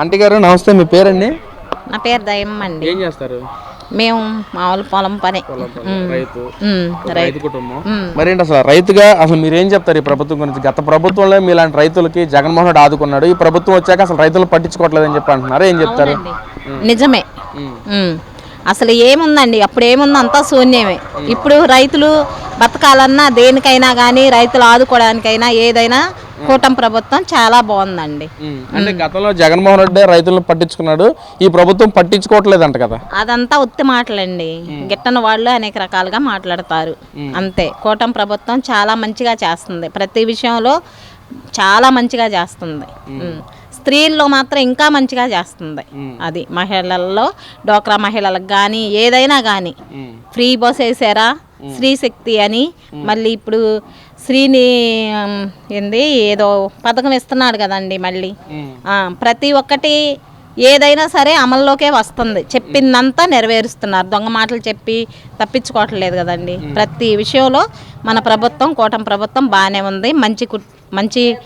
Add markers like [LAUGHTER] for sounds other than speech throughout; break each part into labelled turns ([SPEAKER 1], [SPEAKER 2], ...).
[SPEAKER 1] Aunty గారు నమస్తే మీ పేరండి?
[SPEAKER 2] నా పేరు దయమ్మ అండి.
[SPEAKER 1] ఏం చేస్తారు?
[SPEAKER 2] మేము మామూలు పొలం పని.
[SPEAKER 1] రైతు. కుటుంబం. మరేంటి అసలు రైతుగా అసలు మీరు ఏం చెప్తారు ఈ ప్రభుత్వం గురించి? గత ప్రభుత్వంలో మీలాంటి రైతులకి జగన్మోహన్ రెడ్డి ఆదుకున్నాడు. ఈ ప్రభుత్వం వచ్చాక అసలు రైతులు పట్టించుకోవట్లేదని చెప్పి అంటున్నారు. ఏం చెప్తారు.
[SPEAKER 2] నిజమే. అసలు ఏముందండి? అప్పుడు ఏముంది అంతా శూన్యమే. ఇప్పుడు రైతులు బతకాలన్నా దేనికైనా కానీ రైతులు ఆదుకోవడానికైనా ఏదైనా కూటమి ప్రభుత్వం చాలా బాగుందండి.
[SPEAKER 1] అంటే గతంలో జగన్మోహన్ రెడ్డి రైతులను పట్టించుకున్నాడు ఈ ప్రభుత్వం పట్టించుకోవట్లేదంట కదా?
[SPEAKER 2] అదంతా ఉత్తి మాటలండి. గిట్టని వాళ్ళు అనేక రకాలుగా మాట్లాడతారు. అంతే. కూటమి ప్రభుత్వం చాలా మంచిగా చేస్తుంది. ప్రతి విషయంలో చాలా మంచిగా చేస్తుంది. స్త్రీల్లో మాత్రం ఇంకా మంచిగా చేస్తుంది. అది మహిళల్లో డోక్రా మహిళలకు కానీ ఏదైనా కానీ. ఫ్రీ బస్ వేసారా? స్త్రీ శక్తి అని. మళ్ళీ ఇప్పుడు స్త్రీని ఏంది ఏదో పథకం ఇస్తున్నాడు కదండి మళ్ళీ. ప్రతి ఒక్కటి ఏదైనా సరే అమల్లోకే వస్తుంది. చెప్పిందంతా నెరవేరుస్తున్నారు. దొంగ మాటలు చెప్పి తప్పించుకోవట్లేదు కదండి. ప్రతి విషయంలో మన ప్రభుత్వం కూటమి ప్రభుత్వం బాగానే ఉంది. మంచి కు- మంచి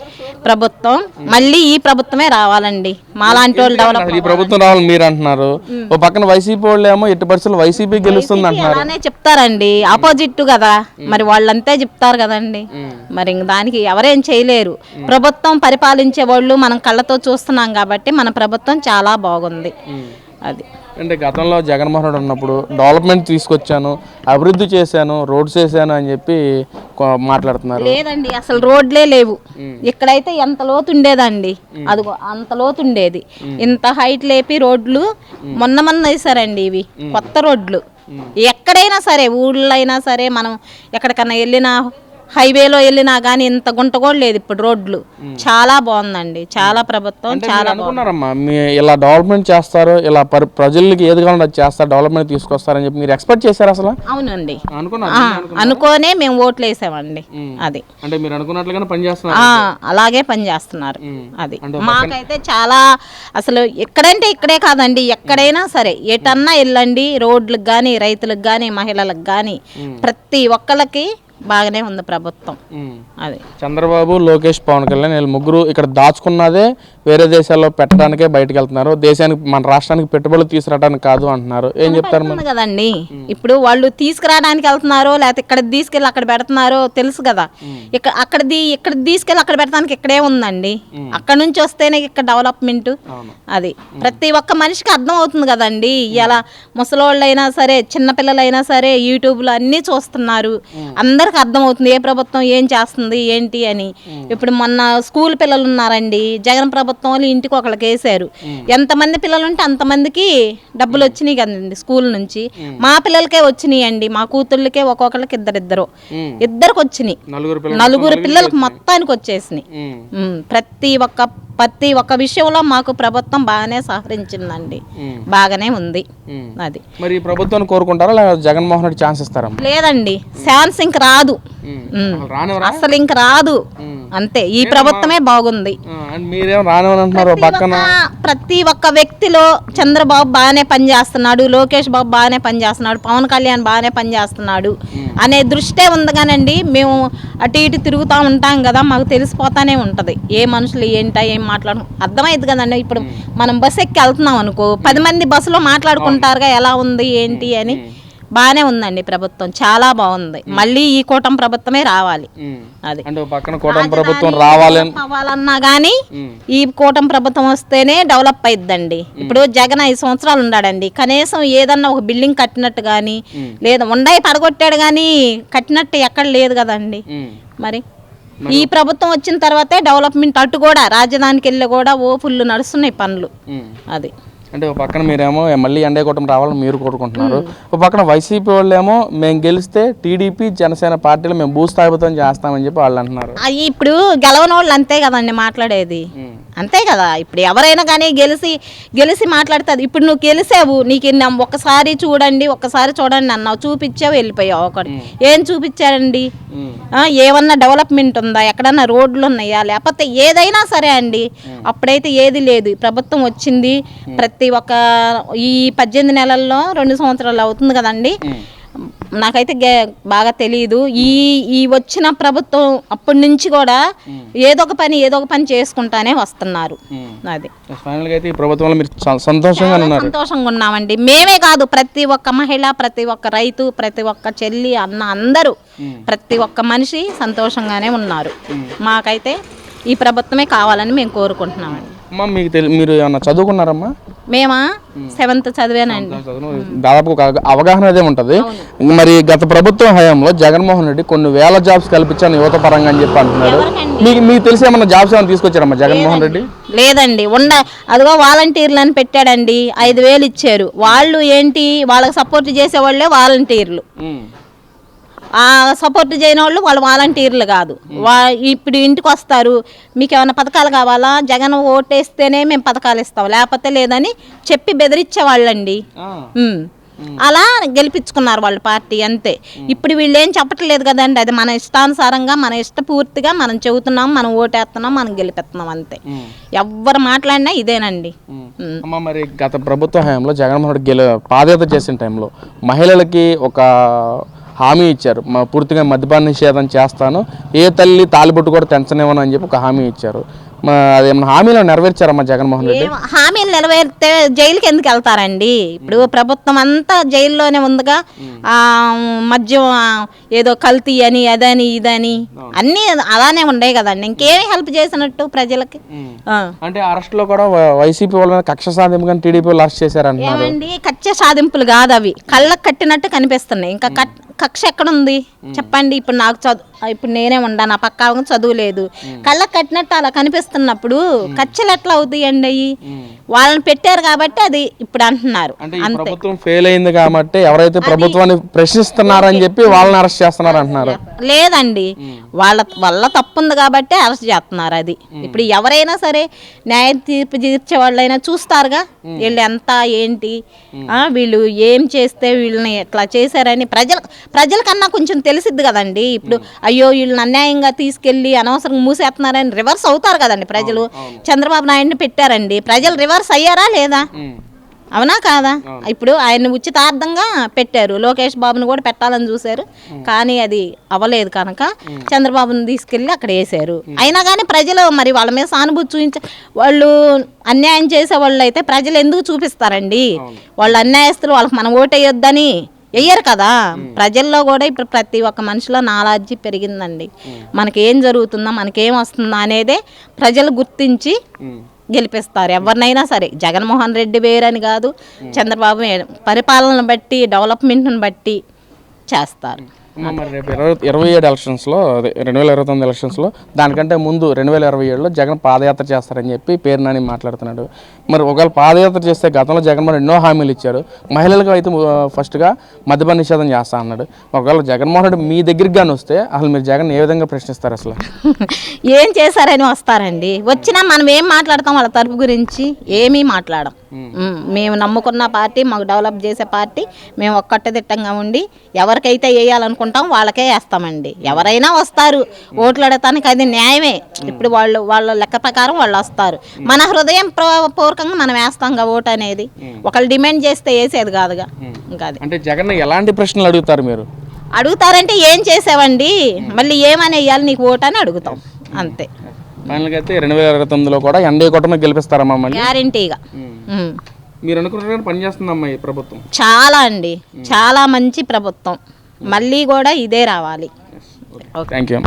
[SPEAKER 2] ప్రభుత్వం. మళ్ళీ ఈ ప్రభుత్వమే రావాలండి. మాలాంటి వాళ్ళు డెవలప్
[SPEAKER 1] ఈ ప్రభుత్వం రావాలని మీరు అంటున్నారు ఓ పక్కన వైసీపీ వాళ్ళు ఏమో ఎట్టి పరిస్థితులు వైసీపీ గెలుస్తుంది అంటున్నారు.
[SPEAKER 2] అలానే చెప్తారండి. ఆపోజిట్ కదా. మరి వాళ్ళంతే చెప్తారు కదండి. మరి ఇంక దానికి ఎవరేం చేయలేరు. ప్రభుత్వం పరిపాలించే వాళ్ళు మనం కళ్ళతో చూస్తున్నాం కాబట్టి మన ప్రభుత్వం చాలా బాగుంది. అది.
[SPEAKER 1] అంటే గతంలో జగన్మోహన్ రెడ్డి ఉన్నప్పుడు డెవలప్మెంట్ తీసుకొచ్చాను అభివృద్ధి చేశాను రోడ్స్ వేసాను అని చెప్పి కొ- మాట్లాడుతున్నారు.
[SPEAKER 2] లేదండి అసలు రోడ్లే లేవు. ఇక్కడైతే ఎంత లోతు ఉండేదండి అదిగో అంత లోతు ఉండేది ఇంత హైట్ లేపి రోడ్లు మొన్న మొన్న వేసారండి ఇవి కొత్త రోడ్లు. ఎక్కడైనా సరే ఊళ్ళో అయినా సరే మనం ఎక్కడికన్నా వెళ్ళినా హైవేలో వెళ్ళినా కానీ ఇంత గుంట కూడా లేదు ఇప్పుడు రోడ్లు. చాలా బాగుందండి. చాలా ప్రభుత్వం చాలా
[SPEAKER 1] అనుకున్నారమ్మా మీ ఇలా డెవలప్మెంట్ చేస్తారు ఇలా పరి ప్రజలకి ఏది కావాలంటే చేస్తారు డెవలప్మెంట్ తీసుకొస్తారని చెప్పి మీరు ఎక్స్పెక్ట్ చేశారు అసలు?
[SPEAKER 2] అవునండి. అనుకోనే మేము ఓట్లు వేసామండి అది.
[SPEAKER 1] అంటే మీరు అనుకున్నట్లుగానే పని చేస్తున్నారు.
[SPEAKER 2] అలాగే పనిచేస్తున్నారు అది. మాకైతే చాలా అసలు ఎక్కడంటే ఇక్కడే కాదండి ఎక్కడైనా సరే ఎటన్నా వెళ్ళండి రోడ్లకు కానీ రైతులకు కానీ మహిళలకు కానీ ప్రతి ఒక్కళ్ళకి బాగానే ఉంది ప్రభుత్వం. అది.
[SPEAKER 1] చంద్రబాబు లోకేష్ పవన్ కళ్యాణ్ వీళ్ళు ముగ్గురు ఇక్కడ దాచుకున్నదే వేరే దేశాల్లో పెట్టడానికే బయటకు వెళ్తున్నారు. దేశానికి మన రాష్ట్రానికి పెట్టుబడులు తీసుకురావడానికి కాదు అంటున్నారు. ఏం చెప్తారు
[SPEAKER 2] కదండి. ఇప్పుడు వాళ్ళు తీసుకురావడానికి వెళ్తున్నారో లేకపోతే ఇక్కడ తీసుకెళ్ళి అక్కడ పెడుతున్నారో తెలుసు కదా. ఇక్కడ అక్కడది ఇక్కడ తీసుకెళ్ళి అక్కడ పెడతానికి ఇక్కడే ఉందండి. అక్కడ నుంచి వస్తేనే ఇక్కడ డెవలప్మెంట్. అది. ప్రతి ఒక్క మనిషికి అర్థం అవుతుంది కదండి. ఇలా ముసలోళ్ళైనా సరే చిన్నపిల్లలైనా సరే యూట్యూబ్లో అన్నీ చూస్తున్నారు. అందరికి అర్థం అవుతుంది ఏ ప్రభుత్వం ఏం చేస్తుంది ఏంటి అని. ఇప్పుడు మొన్న స్కూల్ పిల్లలు ఉన్నారండి జగన్ ప్రభుత్వం వాళ్ళు ఇంటికి ఒకళ్ళకి వేసారు ఎంతమంది పిల్లలు ఉంటే అంతమందికి డబ్బులు వచ్చినాయి కదండి స్కూల్ నుంచి. మా పిల్లలకే వచ్చినాయి అండి మా కూతుళ్ళకే ఒక్కొక్కళ్ళకి ఇద్దరిద్దరు. ఇద్దరికి వచ్చినాయి.
[SPEAKER 1] నలుగురు పిల్లలు
[SPEAKER 2] నలుగురు పిల్లలకు మొత్తానికి వచ్చేసినాయి. ప్రతి ఒక్క ప్రతి ఒక్క విషయంలో మాకు ప్రభుత్వం బాగానే సహకరించిందండి. బాగానే ఉంది. అది.
[SPEAKER 1] మరి ప్రభుత్వాన్ని కోరుకుంటారా? లేదా జగన్మోహన్ రెడ్డి ఛాన్స్ ఇస్తారా?
[SPEAKER 2] లేదండి. ఛాన్స్ ఇంక రాదు. అసలు ఇంక రాదు. అంతే. ఈ ప్రభుత్వమే బాగుంది. ప్రతి ఒక్క వ్యక్తిలో చంద్రబాబు బాగానే పనిచేస్తున్నాడు లోకేష్ బాబు బాగానే పనిచేస్తున్నాడు పవన్ కళ్యాణ్ బాగానే పనిచేస్తున్నాడు అనే దృష్టే ఉంది కానండి మేము అటు ఇటు తిరుగుతూ ఉంటాం కదా మాకు తెలిసిపోతానే ఉంటది. ఏ మనుషులు ఏంటా ఏం మాట్లాడు అర్థమైంది కదండి. ఇప్పుడు మనం బస్ ఎక్కి వెళ్తున్నాం అనుకో పది మంది బస్సులో మాట్లాడుకుంటారుగా ఎలా ఉంది ఏంటి అని. బాగానే ఉందండి ప్రభుత్వం. చాలా బాగుంది. మళ్ళీ ఈ కూటమి ప్రభుత్వమే రావాలి. అది.
[SPEAKER 1] అంటే పక్కన కూటమి ప్రభుత్వం
[SPEAKER 2] డెవలప్ అవ్వాలన్నా కానీ. ఈ కూటమి ప్రభుత్వం వస్తేనే డెవలప్ అయిద్దండి. ఇప్పుడు జగన్ ఐదు సంవత్సరాలు ఉన్నాడండి. కనీసం ఏదన్నా ఒక బిల్డింగ్ కట్టినట్టు కానీ లేదా ఉండాయి పడగొట్టాడు కానీ కట్టినట్టు ఎక్కడ లేదు కదండి. మరి ఈ ప్రభుత్వం వచ్చిన తర్వాతే డెవలప్మెంట్ అటు కూడా రాజధానికి వెళ్ళి కూడా ఓ ఫుల్ నడుస్తున్నాయి పనులు. అది.
[SPEAKER 1] అంటే ఒక పక్కన మీరేమో మళ్ళీ ఎండే కూటమి రావాలని మీరు కోరుకుంటున్నారు. ఒక పక్కన వైసీపీ వాళ్ళేమో మేము గెలిస్తే టీడీపీ జనసేన పార్టీలు మేము భూస్థాపితం చేస్తామని చెప్పి వాళ్ళు అంటున్నారు.
[SPEAKER 2] ఇప్పుడు గెలవని వాళ్ళు అంతే కదండి మాట్లాడేది. అంతే కదా. ఇప్పుడు ఎవరైనా కానీ గెలిచి గెలిచి మాట్లాడుతుంది ఇప్పుడు నువ్వు గెలిసావు నీకు ఇన్ని ఒక్కసారి చూడండి ఒక్కసారి చూడండి అన్నావు చూపించావు వెళ్ళిపోయావు ఒకటి. ఏం చూపించారండి? ఏమన్నా డెవలప్మెంట్ ఉందా? ఎక్కడన్నా రోడ్లు ఉన్నాయా? లేకపోతే ఏదైనా సరే అండి అప్పుడైతే ఏది లేదు. ప్రభుత్వం వచ్చింది ప్రతి ఒక్క ఈ పద్దెనిమిది నెలల్లో రెండు సంవత్సరాలు అవుతుంది కదండి. నాకైతే గే- బాగా తెలియదు ఈ ఈ వచ్చిన ప్రభుత్వం అప్పటి నుంచి కూడా ఏదో ఒక పని ఏదో ఒక పని చేసుకుంటానే వస్తున్నారు. అది.
[SPEAKER 1] ఈ ప్రభుత్వంలో మీరు సంతోషంగా ఉన్నారు.
[SPEAKER 2] సంతోషంగా ఉన్నామండి మేమే కాదు ప్రతి ఒక్క మహిళ ప్రతి ఒక్క రైతు ప్రతి ఒక్క చెల్లి అన్న అందరూ ప్రతి ఒక్క మనిషి సంతోషంగానే ఉన్నారు. మాకైతే ఈ ప్రభుత్వమే కావాలని మేము కోరుకుంటున్నామండి.
[SPEAKER 1] అమ్మా మీకు తెలి మీరు ఏమన్నా చదువుకున్నారమ్మా?
[SPEAKER 2] మేమా? సెవెంత్ చదివానండి.
[SPEAKER 1] దాదాపు ఒక అవగాహన అదే ఉంటుంది. మరి గత ప్రభుత్వం హయాంలో జగన్మోహన్ రెడ్డి కొన్ని వేల జాబ్స్ కల్పించాను యువత పరంగా అని చెప్పి అంటున్నారు? మీకు మీకు తెలిసి ఏమన్నా జాబ్స్ ఏమైనా తీసుకొచ్చారమ్మా జగన్మోహన్ రెడ్డి?
[SPEAKER 2] లేదండి. ఉండ అదిగో వాలంటీర్లు అని పెట్టాడండి. ఐదు వేలు ఇచ్చారు. వాళ్ళు ఏంటి? వాళ్ళకి సపోర్ట్ చేసేవాళ్ళే వాలంటీర్లు. ఆ సపోర్ట్ చేయని వాళ్ళు వాళ్ళు వాలంటీర్లు కాదు. వా ఇప్పుడు ఇంటికి వస్తారు మీకు ఏమైనా పథకాలు కావాలా? జగన్ ఓటేస్తేనే మేము పథకాలు ఇస్తాం లేకపోతే లేదని చెప్పి బెదిరించేవాళ్ళండి. ఉమ్. అలా గెలిపించుకున్నారు వాళ్ళ పార్టీ అంతే. ఇప్పుడు వీళ్ళు ఏం చెప్పట్లేదు కదండి అది మన ఇష్టానుసారంగా మన ఇష్టపూర్తిగా మనం చెబుతున్నాం మనం ఓటేస్తున్నాం మనం గెలిపిస్తున్నాం అంతే. ఎవ్వరు మాట్లాడినా ఇదేనండి.
[SPEAKER 1] అమ్మ మరి గత ప్రభుత్వ హయాంలో జగన్మోహన్ రెడ్డి గెల పాదయాత్ర చేసిన టైంలో మహిళలకి ఒక హామీ ఇచ్చారు. మా పూర్తిగా మద్యపాన నిషేధం చేస్తాను. ఏ తల్లి తాలిబొట్టు కూడా తెంచనివ్వను అని చెప్పి ఒక హామీ ఇచ్చారు. మా అదేమన్నా హామీలో నెరవేర్చారమ్మా జగన్మోహన్ రెడ్డి?
[SPEAKER 2] హామీలు నెరవేరితే జైలుకి ఎందుకు వెళ్తారండి? ఇప్పుడు ప్రభుత్వం అంతా జైల్లోనే ఉందిగా. ఆ మద్యం ఏదో కల్తీ అని అదని ఇదని అన్నీ అలానే ఉండేవి కదండి. ఇంకేమి హెల్ప్ చేసినట్టు ప్రజలకి.
[SPEAKER 1] అంటే అరెస్ట్లో కూడా వై- వైసీపీ వాళ్ళ కక్ష సాధింపుగా టీడీపీ వాళ్ళు అరెస్ట్
[SPEAKER 2] ఏమండి? కక్ష సాధింపులు కాదు అవి. కళ్ళకు కట్టినట్టు కనిపిస్తున్నాయి. ఇంకా కట్ కక్ష ఎక్కడుంది? చెప్పండి ఇప్పుడు నాకు చదువు ఇప్పుడు నేనే ఉండా నా పక్క ఆమెకు చదువు లేదు. కళ్ళకు కట్టినట్టు అలా కనిపిస్తున్నప్పుడు కక్షలు ఎట్లా అవుతాయండి? అయ్యి వాళ్ళని పెట్టారు కాబట్టి అది ఇప్పుడు అంటున్నారు.
[SPEAKER 1] ప్రభుత్వం ఫెయిల్ అయింది కాబట్టి ఎవరైతే ప్రభుత్వాన్ని ప్రశ్నిస్తున్నారని చెప్పి వాళ్ళని అరెస్ట్ చేస్తున్నారు అంటున్నారు.
[SPEAKER 2] లేదండి. వాళ్ళ వల్ల తప్పు ఉంది కాబట్టి అరెస్ట్ చేస్తున్నారు అది. ఇప్పుడు ఎవరైనా సరే న్యాయ తీర్పు తీర్చే వాళ్ళైనా చూస్తారుగా. వీళ్ళు ఎంత ఏంటి? వీళ్ళు ఏం చేస్తే వీళ్ళని ఎట్లా చేశారని ప్రజల ప్రజలకన్నా కొంచెం తెలిసిద్ది కదండి. ఇప్పుడు అయ్యో వీళ్ళని అన్యాయంగా తీసుకెళ్ళి అనవసరంగా మూసేస్తున్నారని రివర్స్ అవుతారు కదండి ప్రజలు. చంద్రబాబు నాయుడిని పెట్టారండి. ప్రజలు రివర్స్ అయ్యారా లేదా? అవునా కాదా? ఇప్పుడు ఆయన ఉచితార్థంగా పెట్టారు. లోకేష్ బాబుని కూడా పెట్టాలని చూశారు. కానీ అది అవ్వలేదు కనుక చంద్రబాబుని తీసుకెళ్ళి అక్కడ వేశారు. అయినా కానీ ప్రజలు మరి వాళ్ళ మీద సానుభూతి చూపించ వాళ్ళు అన్యాయం చేసే వాళ్ళు అయితే ప్రజలు ఎందుకు చూపిస్తారండి? వాళ్ళు అన్యాయస్తులు వాళ్ళకి మనం ఓటేయొద్దని వెయ్యరు కదా. ప్రజల్లో కూడా ఇప్పుడు ప్రతి ఒక్క మనిషిలో నాలెడ్జ్ పెరిగిందండి. మనకి ఏం జరుగుతుందో మనకేం వస్తుందో అనేదే ప్రజలు గుర్తించి గెలిపిస్తారు. ఎవరినైనా సరే జగన్మోహన్ రెడ్డి వేరని కాదు చంద్రబాబు పరిపాలన బట్టి డెవలప్మెంట్ని బట్టి చేస్తారు.
[SPEAKER 1] మరి రేపు ఇరవై ఇరవై ఏడు ఎలక్షన్స్లో అదే రెండు వేల ఇరవై తొమ్మిది ఎలక్షన్స్లో దానికంటే ముందు రెండు వేల ఇరవై ఏడులో జగన్ పాదయాత్ర చేస్తారని చెప్పి పేరు నాని మాట్లాడుతున్నాడు. మరి ఒకవేళ పాదయాత్ర చేస్తే గతంలో జగన్మోహన్ ఎన్నో హామీలు ఇచ్చాడు మహిళలకు అయితే ఫస్ట్గా మద్యపాన నిషేధం చేస్తా అన్నాడు. ఒకవేళ జగన్మోహన్ రెడ్డి మీ దగ్గరికి కానీ వస్తే అసలు మీరు జగన్ ఏ విధంగా ప్రశ్నిస్తారు అసలు? [LAUGHS]
[SPEAKER 2] ఏం చేశారని వస్తారండి. వచ్చినా మనం ఏం మాట్లాడతాం వాళ్ళ తరపు గురించి? ఏమీ మాట్లాడం. మేము. నమ్ముకున్న పార్టీ మాకు డెవలప్ చేసే పార్టీ మేము ఒక్కటే దిట్టంగా ఉండి ఎవరికైతే వేయాలనుకుంటాం వాళ్ళకే వేస్తామండి. ఎవరైనా వస్తారు. ఓట్లు అడగటానికి అది న్యాయమే. ఇప్పుడు వాళ్ళు వాళ్ళ లెక్క ప్రకారం వాళ్ళు వస్తారు. మన హృదయం ప్ర- పూర్వకంగా మనం వేస్తాం ఓటు అనేది. ఒకళ్ళు డిమాండ్ చేస్తే వేసేది కాదుగా. ఇంకా
[SPEAKER 1] అంటే జగన్ ఎలాంటి ప్రశ్నలు అడుగుతారు మీరు?
[SPEAKER 2] అడుగుతారంటే ఏం చేసావండి? మళ్ళీ ఏమని వేయాలి? నీకు ఓటు అని అడుగుతాం. అంతే.
[SPEAKER 1] ఫైనల్గా అయితే రెండు వేల ఇరవై తొమ్మిదిలో కూడా ఎన్డీఏ కూటమి గెలిపిస్తారమ్మా మళ్ళీ.
[SPEAKER 2] గ్యారంటీగా.
[SPEAKER 1] మీరు అనుకుంటున్నారు పని చేస్తుందమ్మా ఈ ప్రభుత్వం.
[SPEAKER 2] చాలా అండి. చాలా మంచి ప్రభుత్వం. మళ్ళీ కూడా ఇదే రావాలి.
[SPEAKER 1] Thank you